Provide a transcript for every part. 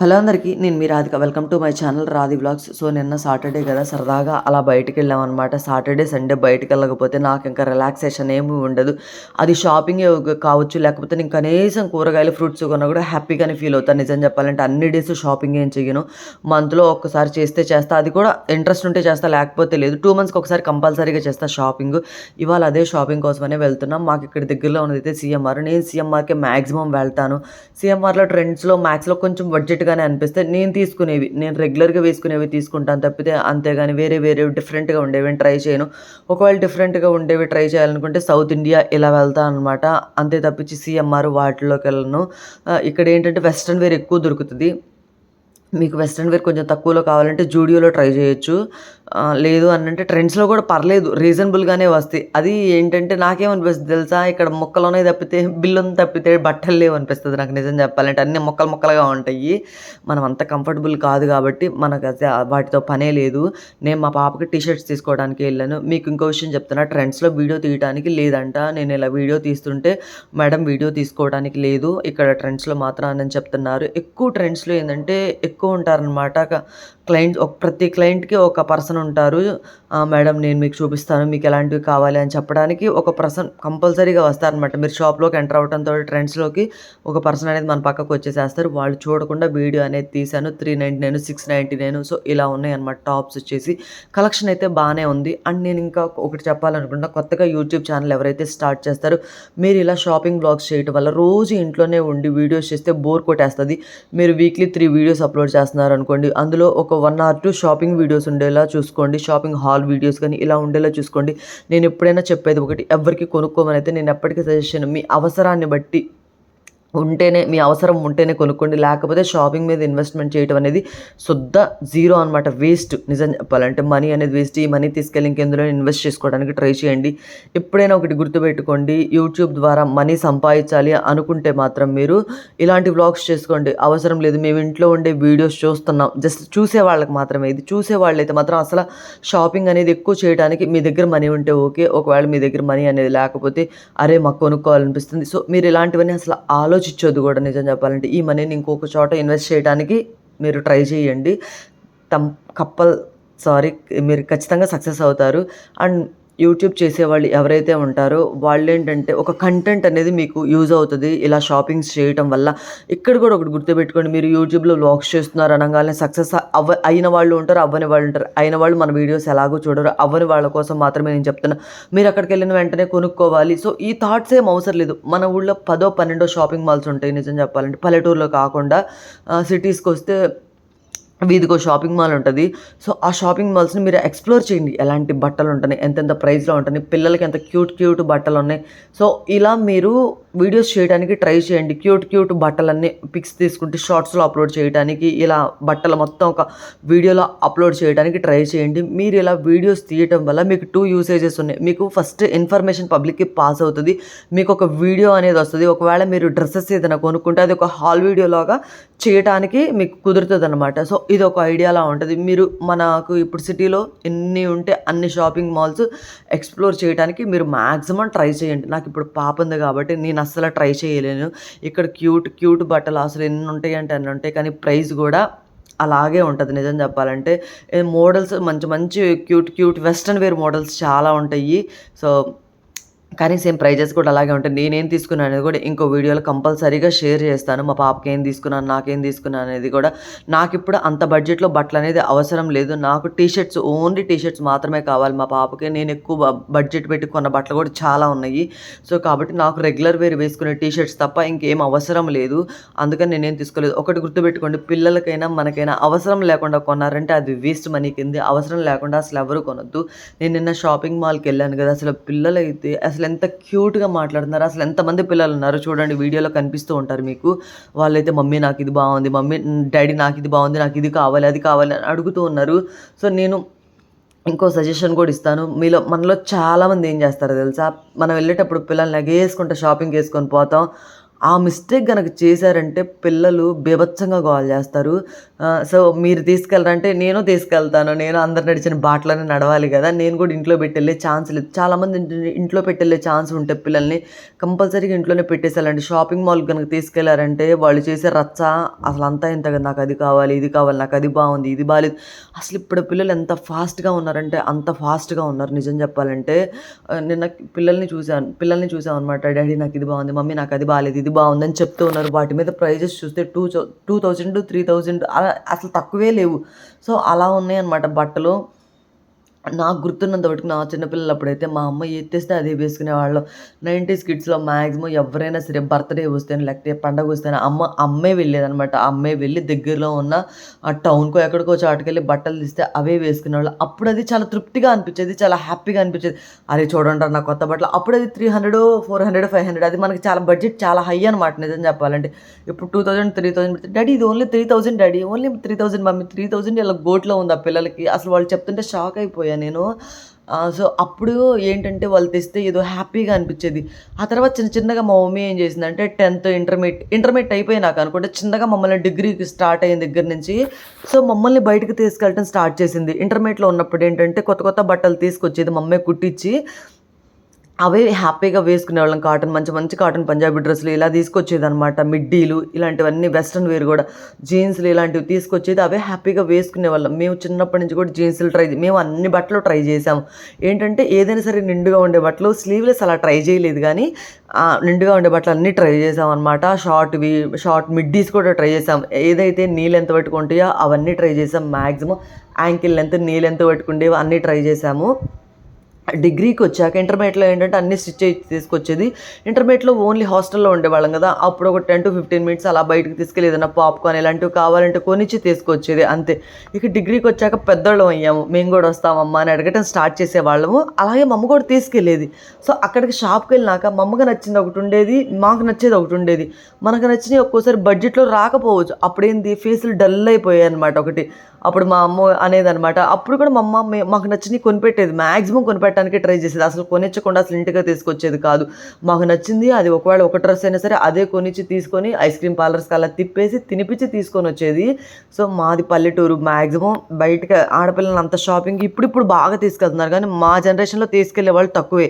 Hello అందరికీ నేను మీ Radhika. Welcome to my channel Radhi blogs so నిన్న సాటర్డే కదా సరదాగా అలా బయటికి వెళ్ళామన్నమాట సాటర్డే సండే బయటికి వెళ్ళకపోతే నాకు ఇంకా రిలాక్సేషన్ ఏమి ఉండదు. అది షాపింగ్ కావచ్చు లేకపోతే నేను కనీసం కూరగాయలు ఫ్రూట్స్ కొన్నా కూడా హ్యాపీగానే ఫీల్ అవుతాను నిజం చెప్పాలంటే అన్ని డేస్ షాపింగ్ ఏం చెయ్యను. మంత్లో ఒక్కసారి చేస్తే చేస్తా. అది కూడా ఇంట్రెస్ట్ ఉంటే చేస్తా లేకపోతే లేదు. టూ మంత్స్కి ఒకసారి కంపల్సరీగా చేస్తా షాపింగ్ ఇవాళ అదే షాపింగ్ కోసమనే వెళ్తున్నాం. మాకు ఇక్కడ దగ్గరలో ఉన్నది అయితే సీఎంఆర్ నేను సీఎంఆర్కే మ్యాక్సిమం వెళ్తాను. సీఎంఆర్లో ట్రెండ్స్లో మ్యాక్స్లో కొంచెం బడ్జెట్ డిఫరెంట్గానే అనిపిస్తే నేను తీసుకునేవి నేను రెగ్యులర్గా వేసుకునేవి తీసుకుంటాను తప్పితే అంతేగాని వేరే వేరే డిఫరెంట్గా ఉండేవి ట్రై చేయను. ఒకవేళ డిఫరెంట్గా ఉండేవి ట్రై చేయాలనుకుంటే సౌత్ ఇండియా ఇలా వెళ్తాను అనమాట అంతే తప్పించి సిఎంఆర్ వాటిలోకి వెళ్ళను. ఇక్కడ ఏంటంటే వెస్ట్రన్ వేర్ ఎక్కువ దొరుకుతుంది. మీకు వెస్ట్రన్ వేర్ కొంచెం తక్కువలో కావాలంటే జూడియోలో ట్రై చేయొచ్చు. లేదు అని అంటే ట్రెండ్స్లో కూడా పర్లేదు రీజనబుల్గానే వస్తాయి. అది ఏంటంటే నాకేమనిపిస్తుంది తెలుసా? ఇక్కడ మొక్కలోనే తప్పితే బిల్లుని తప్పితే బట్టలు లేవు అనిపిస్తుంది నాకు నిజం చెప్పాలంటే. అన్ని మొక్కలు మొక్కలుగా ఉంటాయి. మనం అంత కంఫర్టబుల్ కాదు కాబట్టి మనకు వాటితో పనే లేదు. నేను మా పాపకి టీ షర్ట్స్ తీసుకోవడానికి వెళ్ళాను. మీకు ఇంకో విషయం చెప్తున్నా ట్రెండ్స్లో వీడియో తీయడానికి లేదంట. నేను ఇలా వీడియో తీస్తుంటే మేడం వీడియో తీసుకోవడానికి లేదు. ఇక్కడ ట్రెండ్స్లో మాత్రం అని చెప్తున్నారు. ఎక్కువ ట్రెండ్స్లో ఏంటంటే ఎక్కువ ఉంటారనమాట క్లయింట్ ఒక ప్రతి క్లయింట్కి ఒక పర్సన్ ఉంటారు. మేడం నేను మీకు చూపిస్తాను. మీకు ఎలాంటివి కావాలి అని చెప్పడానికి ఒక పర్సన్ కంపల్సరీగా వస్తారనమాట మీరు షాప్లోకి ఎంటర్ అవడంతో ట్రెండ్స్లోకి ఒక పర్సన్ అనేది మన పక్కకు వచ్చేసేస్తారు. వాళ్ళు చూడకుండా వీడియో అనేది తీశాను. Three ninety nine six ninety nine so ఇలా ఉన్నాయి అనమాట టాప్స్ వచ్చేసి. కలెక్షన్ అయితే బాగానే ఉంది. అండ్ నేను ఇంకా ఒకటి చెప్పాలనుకుంటున్నా. కొత్తగా యూట్యూబ్ ఛానల్ ఎవరైతే స్టార్ట్ చేస్తారో మీరు ఇలా షాపింగ్ బ్లాగ్స్ చేయడం వల్ల రోజు ఇంట్లోనే ఉండి వీడియోస్ చేస్తే బోర్ కొట్టేస్తుంది. మీరు వీక్లీ త్రీ వీడియోస్ అప్లోడ్ చేస్తున్నారు అనుకోండి అందులో ఒక one or two shopping videos ఉండేలా చూసుకోండి. షాపింగ్ హాల్ వీడియోస్ కానీ ఇలా ఉండేలా చూసుకోండి. నేను ఎప్పుడైనా చెప్పేది ఒకటి ఎవరికి కొనుక్కోమని అయితే నేను ఎప్పటికీ సజెషన్ మీ అవసరాన్ని బట్టి ఉంటేనే మీ అవసరం ఉంటేనే కొనుక్కోండి. లేకపోతే షాపింగ్ మీద ఇన్వెస్ట్మెంట్ చేయడం అనేది శుద్ధ జీరో అనమాట వేస్ట్. నిజం చెప్పాలంటే మనీ అనేది వేస్ట్. ఈ మనీ తీసుకెళ్ళి ఇంకెందులో ఇన్వెస్ట్ చేసుకోవడానికి ట్రై చేయండి. ఎప్పుడైనా ఒకటి గుర్తుపెట్టుకోండి. యూట్యూబ్ ద్వారా మనీ సంపాదించాలి అనుకుంటే మాత్రం మీరు ఇలాంటి వ్లాగ్స్ చేసుకోండి. అవసరం లేదు. మేము ఇంట్లో ఉండే వీడియోస్ చూస్తున్నాం. జస్ట్ చూసే వాళ్ళకి మాత్రమే. ఇది చూసే వాళ్ళైతే మాత్రం అసలు షాపింగ్ అనేది ఎక్కువ చేయడానికి మీ దగ్గర మనీ ఉంటే ఓకే. ఒకవేళ మీ దగ్గర మనీ అనేది లేకపోతే అరే మాకు కొనుక్కోవాలనిపిస్తుంది. సో మీరు ఇలాంటివన్నీ అసలు ఆలోచన ఆలోచించొద్దు కూడా నిజం చెప్పాలంటే. ఈ మనీని ఇంకొక చోట ఇన్వెస్ట్ చేయడానికి మీరు ట్రై చేయండి. తమ్ కప్పల్ సారీ మీరు ఖచ్చితంగా సక్సెస్ అవుతారు. అండ్ యూట్యూబ్ చేసేవాళ్ళు ఎవరైతే ఉంటారో వాళ్ళు ఏంటంటే ఒక కంటెంట్ అనేది మీకు యూజ్ అవుతుంది. ఇలా షాపింగ్స్ చేయటం వల్ల ఇక్కడ కూడా ఒకటి గుర్తుపెట్టుకోండి. మీరు యూట్యూబ్లో వ్లాగ్స్ చేస్తున్నారు అనగానే సక్సెస్ అవ అయిన వాళ్ళు ఉంటారు అవ్వని వాళ్ళు ఉంటారు. అయిన వాళ్ళు మన వీడియోస్ ఎలాగో చూడరు. అవ్వని వాళ్ళ కోసం మాత్రమే నేను చెప్తున్నా. మీరు అక్కడికి వెళ్ళిన వెంటనే కొనుక్కోవాలి. సో ఈ థాట్స్ ఏం అవసరం లేదు. మన ఊళ్ళో పదో పన్నెండో షాపింగ్ మాల్స్ ఉంటాయి నిజం చెప్పాలంటే. పల్లెటూరులో కాకుండా సిటీస్కి వస్తే వీధికో షాపింగ్ మాల్ ఉంటుంది. సో ఆ షాపింగ్ మాల్స్ని మీరు ఎక్స్ప్లోర్ చేయండి. ఎలాంటి బట్టలు ఉంటున్నాయి ఎంతెంత ప్రైస్లో ఉంటున్నాయి పిల్లలకి ఎంత క్యూట్ క్యూట్ బట్టలు ఉన్నాయి. సో ఇలా మీరు వీడియోస్ చేయడానికి ట్రై చేయండి. క్యూట్ క్యూట్ బట్టలన్నీ పిక్స్ తీసుకుంటే షార్ట్స్లో అప్లోడ్ చేయడానికి ఇలా బట్టలు మొత్తం ఒక వీడియోలో అప్లోడ్ చేయడానికి ట్రై చేయండి. మీరు ఇలా వీడియోస్ తీయటం వల్ల మీకు టూ యూసేజెస్ ఉన్నాయి. మీకు ఫస్ట్ ఇన్ఫర్మేషన్ పబ్లిక్కి పాస్ అవుతుంది. మీకు ఒక వీడియో అనేది వస్తుంది. ఒకవేళ మీరు డ్రెస్సెస్ ఏదైనా కొనుక్కుంటే అది ఒక హాల్ వీడియోలాగా చేయడానికి మీకు కుదురుతుంది అనమాట సో ఇది ఒక ఐడియాలా ఉంటుంది. మీరు మనకు ఇప్పుడు సిటీలో ఎన్ని ఉంటే అన్ని షాపింగ్ మాల్స్ ఎక్స్ప్లోర్ చేయడానికి మీరు మ్యాక్సిమం ట్రై చేయండి. నాకు ఇప్పుడు పాప ఉంది కాబట్టి నేను అస్సలు ట్రై చేయలేను. ఇక్కడ క్యూట్ క్యూట్ బట్టలు అసలు ఎన్ని ఉంటాయంటే అన్ని ఉంటాయి. కానీ ప్రైస్ కూడా అలాగే ఉంటుంది నిజం చెప్పాలంటే. మోడల్స్ మంచి మంచి cute cute western wear models చాలా ఉంటాయి. సో కానీ సేమ్ ప్రైజెస్ కూడా అలాగే ఉంటాయి. నేనేం తీసుకున్నాను అనేది కూడా ఇంకో వీడియోలో కంపల్సరీగా షేర్ చేస్తాను. మా పాపకి ఏం తీసుకున్నాను నాకేం తీసుకున్నాను అనేది కూడా నాకు ఇప్పుడు అంత బడ్జెట్లో బట్టలు అనేది అవసరం లేదు. నాకు T shirts only T shirts మాత్రమే కావాలి. మా పాపకి నేను ఎక్కువ బడ్జెట్ పెట్టి కొన్న బట్టలు కూడా చాలా ఉన్నాయి. సో కాబట్టి నాకు రెగ్యులర్ వేర్ వేసుకునే టీ షర్ట్స్ తప్ప ఇంకేం అవసరం లేదు. అందుకని నేనేం తీసుకోలేదు. ఒకటి గుర్తుపెట్టుకోండి. పిల్లలకైనా మనకైనా అవసరం లేకుండా కొన్నారంటే అది వేస్ట్ మనీ కింద. అవసరం లేకుండా అసలు ఎవరు కొనొద్దు. నేను నిన్న షాపింగ్ మాల్కి వెళ్ళాను కదా. అసలు పిల్లలైతే అసలు అసలు ఎంత క్యూట్గా మాట్లాడుతున్నారు అసలు ఎంతమంది పిల్లలు ఉన్నారు చూడండి వీడియోలో కనిపిస్తూ ఉంటారు మీకు. వాళ్ళైతే మమ్మీ నాకు ఇది బాగుంది మమ్మీ డాడీ నాకు ఇది బాగుంది నాకు ఇది కావాలి అది కావాలి అని అడుగుతూ ఉన్నారు. సో నేను ఇంకో సజెషన్ కూడా ఇస్తాను. మీలో మనలో చాలామంది ఏం చేస్తారో తెలుసా? మనం వెళ్ళేటప్పుడు పిల్లల్ని ఎగేసుకుంటే షాపింగ్ వేసుకొని పోతాం. ఆ మిస్టేక్ గనక చేశారంటే పిల్లలు బీభత్సంగా గోల చేస్తారు. సో మీరు తీసుకెళ్ళరంటే నేను తీసుకెళ్తాను. నేను అందరు నడిచిన బాటలోనే నడవాలి కదా. నేను కూడా ఇంట్లో పెట్టెళ్ళే ఛాన్స్ లేదు. చాలామంది ఇంట్లో పెట్టెళ్ళే ఛాన్స్ ఉంటే పిల్లల్ని కంపల్సరీగా ఇంట్లోనే పెట్టేసేయాలండి. షాపింగ్ మాల్ కనుక తీసుకెళ్ళారంటే వాళ్ళు చేసే రచ్చ అసలు అంతా ఇంత నాకు అది కావాలి ఇది కావాలి నాకు అది బాగుంది ఇది బాగాలేదు అసలు ఇప్పుడు పిల్లలు ఎంత ఫాస్ట్గా ఉన్నారంటే అంత ఫాస్ట్గా ఉన్నారు. నిజం చెప్పాలంటే నిన్న పిల్లల్ని చూశాను పిల్లల్ని చూసాను అనమాట డాడీ నాకు ఇది బాగుంది. మమ్మీ నాకు అది బాగాలేదు ఇది బాగుందని చెప్తూ ఉన్నారు. వాటి మీద ప్రైజెస్ చూస్తే two two thousand three thousand అలా అసలు తక్కువే లేవు. సో అలా ఉన్నాయి అనమాట బట్టలు. నాకు గుర్తున్నంత వరకు నా చిన్నపిల్లలు అప్పుడైతే మా అమ్మ ఏది తెస్తే అదే వేసుకునేవాళ్ళం. నైంటీస్ కిడ్స్లో మ్యాక్సిమం ఎవరైనా సరే బర్త్డే వస్తేనే లేకపోతే పండగ వస్తేనే అమ్మ అమ్మే వెళ్ళేదనమాట అమ్మే వెళ్ళి దగ్గరలో ఉన్న ఆ టౌన్కో ఎక్కడికో చాటుకెళ్ళి బట్టలు తీస్తే అవే వేసుకునేవాళ్ళు. అప్పుడు అది చాలా తృప్తిగా అనిపించేది చాలా హ్యాపీగా అనిపించేది. అరే చూడండి నా కొత్త బట్టలు. అప్పుడు అది three hundred four hundred five hundred అది మనకి చాలా బడ్జెట్ చాలా హై అనమాట నిజం చెప్పాలంటే. ఇప్పుడు two thousand three thousand daddy ఇది only three thousand daddy. Only three thousand mummy three thousand ఇలా గోట్లో ఉంది ఆ పిల్లలకి. అసలు వాళ్ళు చెప్తుంటే షాక్ అయిపోయాను. నేను. సో అప్పుడు ఏంటంటే వాళ్ళు తెస్తే ఏదో హ్యాపీగా అనిపించేది. ఆ తర్వాత చిన్న చిన్నగా మా మమ్మీ ఏం చేసిందంటే టెన్త్ ఇంటర్మీడియట్ ఇంటర్మీడియట్ అయిపోయినాక అనుకుంటే చిన్నగా మమ్మల్ని డిగ్రీకి స్టార్ట్ అయిన దగ్గర నుంచి సో మమ్మల్ని బయటకు తీసుకెళ్ళటం స్టార్ట్ చేసింది. ఇంటర్మీడియట్లో ఉన్నప్పుడు ఏంటంటే కొత్త కొత్త బట్టలు తీసుకొచ్చేది మమ్మీ కుట్టించి అవే హ్యాపీగా వేసుకునే వాళ్ళం కాటన్ మంచి మంచి కాటన్ పంజాబీ డ్రెస్సులు ఇలా తీసుకొచ్చేది అనమాట మిడ్డీలు ఇలాంటివన్నీ వెస్ట్రన్ వేర్ కూడా. జీన్స్లు ఇలాంటివి తీసుకొచ్చేది అవే హ్యాపీగా వేసుకునే వాళ్ళం మేము చిన్నప్పటి నుంచి కూడా జీన్స్లు ట్రై మేము అన్ని బట్టలు ట్రై చేసాము ఏంటంటే ఏదైనా సరే నిండుగా ఉండే బట్టలు స్లీవ్లెస్ అలా ట్రై చేయలేదు కానీ నిండుగా ఉండే బట్టలు అన్నీ ట్రై చేసాం అనమాట షార్ట్వి షార్ట్ మిడ్డీస్ కూడా ట్రై చేసాం ఏదైతే నీళ్ళు ఎంత పట్టుకుంటాయో అవన్నీ ట్రై చేసాం మ్యాక్సిమం యాంకిల్ లెంత్ నీళ్ళు ఎంత పట్టుకుంటేవో అన్నీ ట్రై చేసాము డిగ్రీకి వచ్చాక ఇంటర్మీడియట్లో ఏంటంటే అన్ని స్టిచ్ తీసుకొచ్చేది. ఇంటర్మీడియట్లో ఓన్లీ హాస్టల్లో ఉండేవాళ్ళం కదా. అప్పుడు ఒక టెన్ టు ఫిఫ్టీన్ మినిట్స్ అలా బయటకు తీసుకెళ్ళి ఏదైనా పాప్కార్న్ ఇలాంటివి కావాలంటే కొనిచ్చి తీసుకొచ్చేది. అంతే. ఇక డిగ్రీకి వచ్చాక పెద్దోళ్ళం అయ్యాము. మేము కూడా వస్తామమ్మా అని అడగటం స్టార్ట్ చేసేవాళ్ళము. అలాగే మా అమ్మ కూడా తీసుకెళ్ళేది. సో అక్కడికి షాప్కి వెళ్ళినాక మా అమ్మకి నచ్చింది ఒకటి ఉండేది మాకు నచ్చేది ఒకటి ఉండేది. మనకు నచ్చినవి ఒక్కోసారి బడ్జెట్లో రాకపోవచ్చు. అప్పుడేంది? ఫేసులు డల్ అయిపోయాయి అనమాట ఒకటి. అప్పుడు మా అమ్మ అనేది అనమాట అప్పుడు కూడా మా అమ్మ మాకు నచ్చినవి కొనిపెట్టేది. మ్యాక్సిమం పెట్టడానికి ట్రై చేసేది. అసలు కొనిచ్చకుండా అసలు ఇంటిగా తీసుకొచ్చేది కాదు. మాకు నచ్చింది అది ఒకవేళ ఒక డ్రెస్ అయినా సరే అదే కొనిచ్చి తీసుకొని ఐస్ క్రీమ్ పార్లర్స్కి అలా తిప్పేసి తినిపించి తీసుకొని వచ్చేది సో మాది పల్లెటూరు. మ్యాక్సిమం బయటకి ఆడపిల్లలు అంత షాపింగ్ ఇప్పుడు ఇప్పుడు బాగా తీసుకెళ్తున్నారు. కానీ మా జనరేషన్లో తీసుకెళ్ళే వాళ్ళు తక్కువే.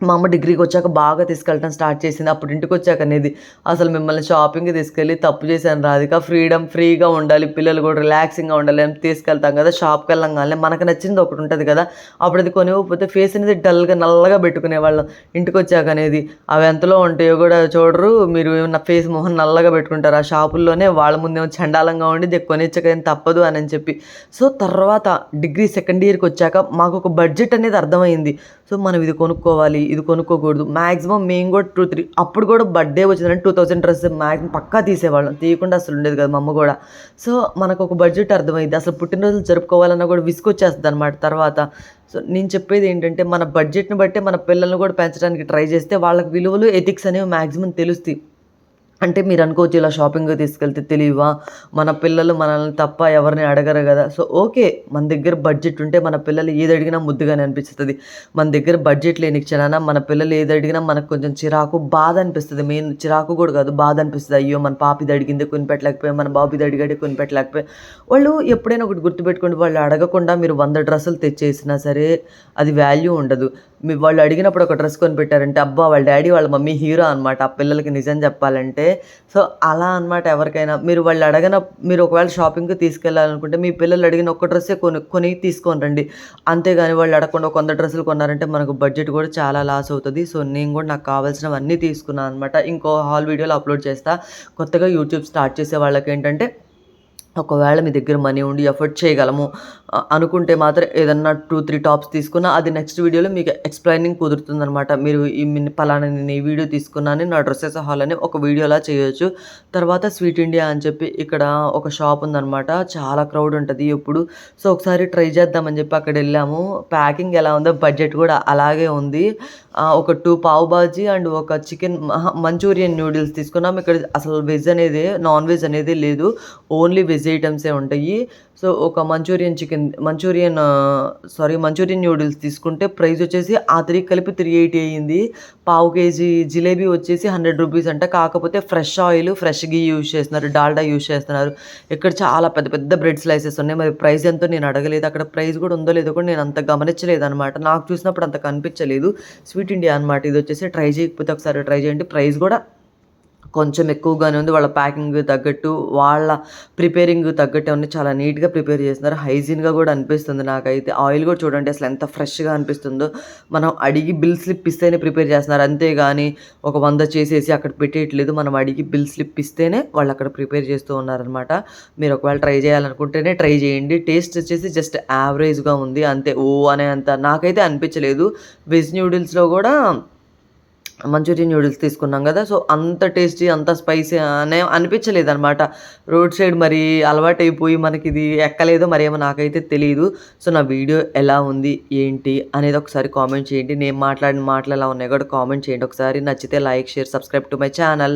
మా అమ్మ డిగ్రీకి వచ్చాక బాగా తీసుకెళ్ళటం స్టార్ట్ చేసింది. అప్పుడు ఇంటికి వచ్చాక అనేది అసలు మిమ్మల్ని షాపింగ్కి తీసుకెళ్ళి తప్పు చేశాను రాధిక. ఫ్రీడమ్ ఫ్రీగా ఉండాలి పిల్లలు కూడా రిలాక్సింగ్గా ఉండాలి తీసుకెళ్తాం కదా షాప్కి వెళ్ళంగానే మనకు నచ్చింది ఒకటి ఉంటుంది కదా అప్పుడు అది కొనివ్వకపోతే ఫేస్ అనేది డల్గా నల్లగా పెట్టుకునే వాళ్ళం ఇంటికి వచ్చాక అనేది అవి ఎంతలో ఉంటాయో కూడా చూడరు. మీరు నా ఫేస్ మొహం నల్లగా పెట్టుకుంటారు ఆ షాపుల్లోనే వాళ్ళ ముందేమో చండాలంగా ఉండి ఇది కొనిచ్చకం తప్పదు అని చెప్పి. సో తర్వాత డిగ్రీ సెకండ్ ఇయర్కి వచ్చాక మాకు ఒక బడ్జెట్ అనేది అర్థమైంది. సో మనం ఇది కొనుక్కోవాలి ఇది కొనుక్కోకూడదు. మ్యాక్సిమం మేము కూడా టూ త్రీ అప్పుడు కూడా బర్త్డే వచ్చిందంటే టూ థౌసండ్ డ్రెస్ మ్యాక్సిమం పక్కా తీసేవాళ్ళం. తీయకుండా అసలు ఉండేది కదా మా అమ్మ కూడా. సో మనకు ఒక బడ్జెట్ అర్థమైంది. అసలు పుట్టినరోజులు జరుపుకోవాలన్నా కూడా విసుకొచ్చేస్తుంది అనమాట తర్వాత. సో నేను చెప్పేది ఏంటంటే మన బడ్జెట్ని బట్టే మన పిల్లల్ని కూడా పెంచడానికి ట్రై చేస్తే వాళ్ళకి విలువలు ఎథిక్స్ అనేవి మ్యాక్సిమం తెలుస్తాయి. అంటే మీరు అనుకోవచ్చు ఇలా షాపింగ్ తీసుకెళ్తే తెలియవా మన పిల్లలు మనల్ని తప్ప ఎవరిని అడగరు కదా. సో ఓకే మన దగ్గర బడ్జెట్ ఉంటే మన పిల్లలు ఏది అడిగినా ముద్దుగానే అనిపిస్తుంది. మన దగ్గర బడ్జెట్ లేని క్షణాన మన పిల్లలు ఏది అడిగినా మనకు కొంచెం చిరాకు బాధ అనిపిస్తుంది. మెయిన్ చిరాకు కూడా కాదు బాధ అనిపిస్తుంది. అయ్యో మన పాపిది అడిగింది కొనిపెట్టలేకపోయా మన బాబుది అడిగాడే కొనిపెట్టలేకపోయా. వాళ్ళు ఎప్పుడైనా ఒకటి గుర్తుపెట్టుకోండి వాళ్ళు అడగకుండా మీరు వంద డ్రెస్సులు తెచ్చేసినా సరే అది వాల్యూ ఉండదు. మీ వాళ్ళు అడిగినప్పుడు ఒక డ్రెస్ కొని పెట్టారంటే అబ్బా వాళ్ళ డాడీ వాళ్ళ మమ్మీ హీరో అనమాట ఆ పిల్లలకి నిజం చెప్పాలంటే సో అలా అనమాట ఎవరికైనా. మీరు వాళ్ళు అడగన మీరు ఒకవేళ షాపింగ్కి తీసుకెళ్ళాలనుకుంటే మీ పిల్లలు అడిగిన ఒక్క డ్రెస్సే కొని కొని తీసుకొని రండి. అంతేగాని వాళ్ళు అడగకుండా కొంత డ్రెస్సులు కొన్నారంటే మనకు బడ్జెట్ కూడా చాలా లాస్ అవుతుంది. సో నేను కూడా నాకు కావాల్సినవన్నీ తీసుకున్నాను అనమాట ఇంకో హాల్ వీడియోలో అప్లోడ్ చేస్తా. కొత్తగా యూట్యూబ్ స్టార్ట్ చేసే వాళ్ళకి ఏంటంటే ఒకవేళ మీ దగ్గర మనీ ఉండి ఎఫర్ట్ చేయగలము అనుకుంటే మాత్రం ఏదన్నా టూ త్రీ టాప్స్ తీసుకున్నా అది నెక్స్ట్ వీడియోలో మీకు ఎక్స్ప్లెయినింగ్ కుదురుతుందనమాట మీరు ఈ పలానా నేను ఈ వీడియో తీసుకున్నాను నా డ్రెస్సెస్ హాల్ అని ఒక వీడియోలా చేయొచ్చు. తర్వాత స్వీట్ ఇండియా అని చెప్పి ఇక్కడ ఒక షాప్ ఉందన్నమాట. చాలా క్రౌడ్ ఉంటుంది ఎప్పుడు. సో ఒకసారి ట్రై చేద్దామని చెప్పి అక్కడ వెళ్ళాము. ప్యాకింగ్ ఎలా ఉందో బడ్జెట్ కూడా అలాగే ఉంది. ఒక టూ పావు బాజీ అండ్ ఒక చికెన్ మంచూరియన్ నూడిల్స్ తీసుకున్నాం ఇక్కడ అసలు వెజ్ అనేది నాన్ వెజ్ అనేది లేదు. ఓన్లీ వెజ్ ఐటమ్సే ఉంటాయి. సో ఒక Manchurian chicken Manchurian sorry Manchurian noodles తీసుకుంటే ప్రైస్ వచ్చేసి ఆ త్రీ కలిపి త్రీ ఎయిటీ అయ్యింది. పావు కేజీ జిలేబీ వచ్చేసి హండ్రెడ్ రూపీస్ అంట. కాకపోతే fresh oil fresh ghee use చేస్తున్నారు డాల్డా యూజ్ చేస్తున్నారు. ఇక్కడ చాలా పెద్ద పెద్ద బ్రెడ్ స్లైసెస్ ఉన్నాయి. మరి ప్రైస్ ఎంతో నేను అడగలేదు. అక్కడ ప్రైస్ కూడా ఉందో లేదో కూడా నేను అంత గమనించలేదు అనమాట నాకు చూసినప్పుడు అంత కనిపించలేదు. స్వీట్ ఇండియా అనమాట ఇది వచ్చేసి ట్రై చేయకపోతే ఒకసారి ట్రై చేయండి. ప్రైస్ కూడా కొంచెం ఎక్కువగానే ఉంది. వాళ్ళ ప్యాకింగ్ తగ్గట్టు వాళ్ళ ప్రిపేరింగ్ తగ్గట్టు అన్నీ చాలా నీట్గా ప్రిపేర్ చేస్తున్నారు. హైజీన్గా కూడా అనిపిస్తుంది నాకైతే. ఆయిల్ కూడా చూడండి అసలు ఎంత ఫ్రెష్గా అనిపిస్తుందో. మనం అడిగి బిల్ స్లిప్ ఇస్తేనే ప్రిపేర్ చేస్తున్నారు. అంతేగాని ఒక వంద చేసేసి అక్కడ పెట్టేయట్లేదు. మనం అడిగి బిల్ స్లిప్ ఇస్తేనే వాళ్ళు అక్కడ ప్రిపేర్ చేస్తూ ఉన్నారనమాట మీరు ఒకవేళ ట్రై చేయాలనుకుంటేనే ట్రై చేయండి. టేస్ట్ వచ్చేసి జస్ట్ యావరేజ్గా ఉంది. అంతే. ఓ అనే అంత నాకైతే అనిపించలేదు. వెజ్ న్యూడిల్స్లో కూడా మంచూరియన్ నూడిల్స్ తీసుకున్నాం కదా సో అంత టేస్టీ అంత స్పైసీ అనే అనిపించలేదు అనమాట రోడ్ సైడ్ మరి అలవాటు అయిపోయి మనకి ఇది ఎక్కలేదో మరేమో నాకైతే తెలియదు సో నా వీడియో ఎలా ఉంది ఏంటి అనేది ఒకసారి కామెంట్ చేయండి. నేను మాట్లాడిన మాటలు ఎలా ఉన్నాయి కూడా కామెంట్ చేయండి. ఒకసారి నచ్చితే like share subscribe to my channel.